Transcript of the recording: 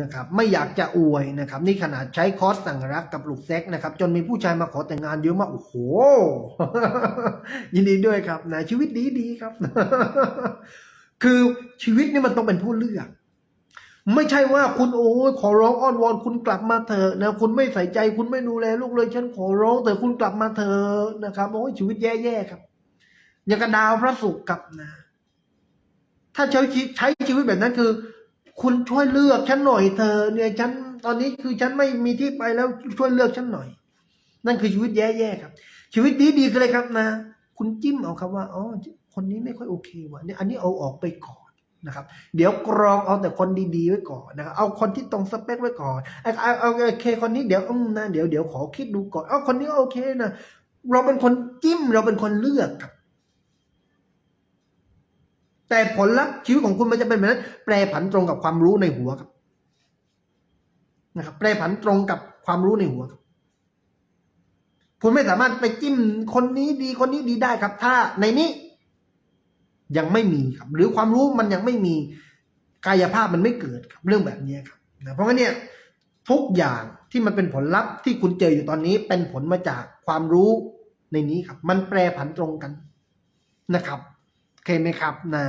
นะครับไม่อยากจะอวยนะครับ นี่ขนาดใช้คอร์สสั่งรักกับลุกเซ็กนะครับ จนมีผู้ชายมาขอแต่งงานเยอะมากโอ้โห ยินดีด้วยครับนะชีวิตดีดีครับ คือชีวิตนี่มันต้องเป็นผู้เลือก ไม่ใช่ว่าคุณโอ้ยขอร้องอ้อนวอนคุณกลับมาเถอะนะคุณไม่ใส่ใจคุณไม่ดูแลลูกเลยฉันขอร้องแต่คุณกลับมาเถอะนะครับโอ้ยชีวิตแย่ๆครับอย่างกับดาวพระศุกร์กับนะ ถ้าใช้ใช้ชีวิตแบบนั้นคือ คุณช่วยเลือกฉันหน่อยเธอเนี่ยฉันตอนนี้คือฉันไม่มีที่ไปแล้วช่วยเลือกฉันหน่อย นั่นคือชีวิตแย่ๆครับ ชีวิตดีดีๆกันเลยครับนะ คุณจิ้มเอาครับว่าอ๋อคนนี้ไม่ค่อยโอเควะเนี่ยอันนี้เอาออกไปก่อนนะครับ เดี๋ยวกรองเอาแต่คนดีๆไว้ก่อนนะครับเอาคนที่ตรงสเปคไว้ก่อนเอาเอาเอาโอเคคนนี้เดี๋ยวอืมนะเดี๋ยวเดี๋ยวขอคิดดูก่อนเอาคนนี้โอเคนะเราเป็นคนจิ้มเราเป็นคนเลือกครับ แต่ผลลัพธ์ชีวิตของคุณมันจะเป็นแบบนั้น แปรผันตรงกับความรู้ในหัวครับนะครับ แปรผันตรงกับความรู้ในหัวครับคุณไม่สามารถไปจิ้มคนนี้ดีคนนี้ดีได้ครับ ถ้าในนี้ ยังไม่มีครับ หรือความรู้มันยังไม่มีกายภาพมันไม่เกิดครับ เรื่องแบบนี้ครับนะเพราะงั้นเนี่ยทุกอย่างที่มันเป็นผลลัพธ์ที่คุณเจออยู่ตอนนี้เป็นผลมาจากความรู้ในนี้ครับ มันแปรผันตรงกันนะครับ เคไหมครับนะ